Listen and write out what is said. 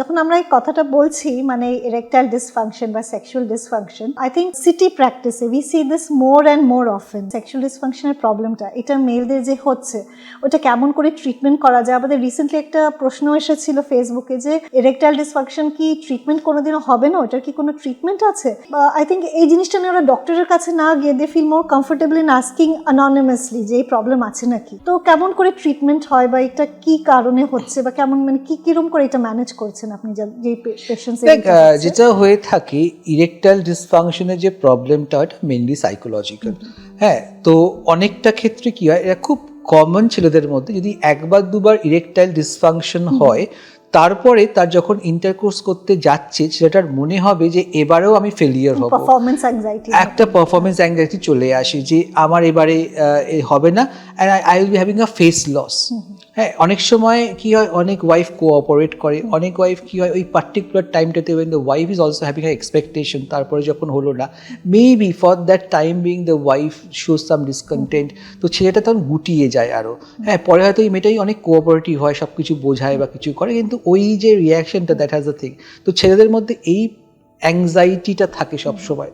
যখন আমরা এই কথাটা বলছি মানে erectile ডিসফাংশন বা sexual dysfunction, I think city practice we see this more and more often sexual এর প্রবলেমটা এটা মেলদের যে হচ্ছে, ওটা কেমন করে ট্রিটমেন্ট করা যায়? আমাদের রিসেন্টলি একটা প্রশ্ন এসেছিল ফেসবুকে যে, erectile ডিসফাংশন কি ট্রিটমেন্ট কোনোদিনও হবে না? ওটার কি কোনো ট্রিটমেন্ট আছে? আই থিঙ্ক এই জিনিসটা নিয়ে ওরা ডক্টরের কাছে না গিয়ে they feel more comfortable in asking anonymously যে, এই প্রবলেম আছে নাকি? তো কেমন করে ট্রিটমেন্ট হয় বা এটা কি কারণে হচ্ছে বা কেমন মানে কি কিরম করে এটা ম্যানেজ করছেন আপনি যেই পেশেন্টস দেখ যেটা হয়ে থাকে ইরেকটাইল ডিসফাংশনের যে প্রবলেমটা এটা মেনলি সাইকোলজিক্যাল হ্যাঁ তো অনেকটা ক্ষেত্রে কি হয় এটা খুব কমন ছেলেদের মধ্যে যদি একবার দুবার ইরেকটাইল ডিসফাংশন হয় তারপরে তার যখন ইন্টারকোর্স করতে যাচ্ছে সেটার মনে হবে যে এবারেও আমি ফেলিয়ার হব। একটা পারফরমেন্স অ্যাংজাইটি চলে আসে যে আমার এবারে হবে না and I will be having a face loss হ্যাঁ অনেক সময় কি হয় অনেক ওয়াইফ কোঅপারেট করে অনেক ওয়াইফ কি হয় ওই পার্টিকুলার টাইমটাতে when the wife is also having a expectation তারপরে যখন হলো না maybe for that time being the wife show some discontent তো ছেলেটা তখন গুটিয়ে যায় আরও হ্যাঁ পরে হয়তো এই মেয়েটাই অনেক কোঅপারেটিভ হয় সব কিছু বোঝায় বা কিছু করে কিন্তু ওই যে রিয়াকশনটা দ্যাট হ্যাজ দ্য থিং তো ছেলেদের মধ্যে এই অ্যাংজাইটিটা থাকে সব সময়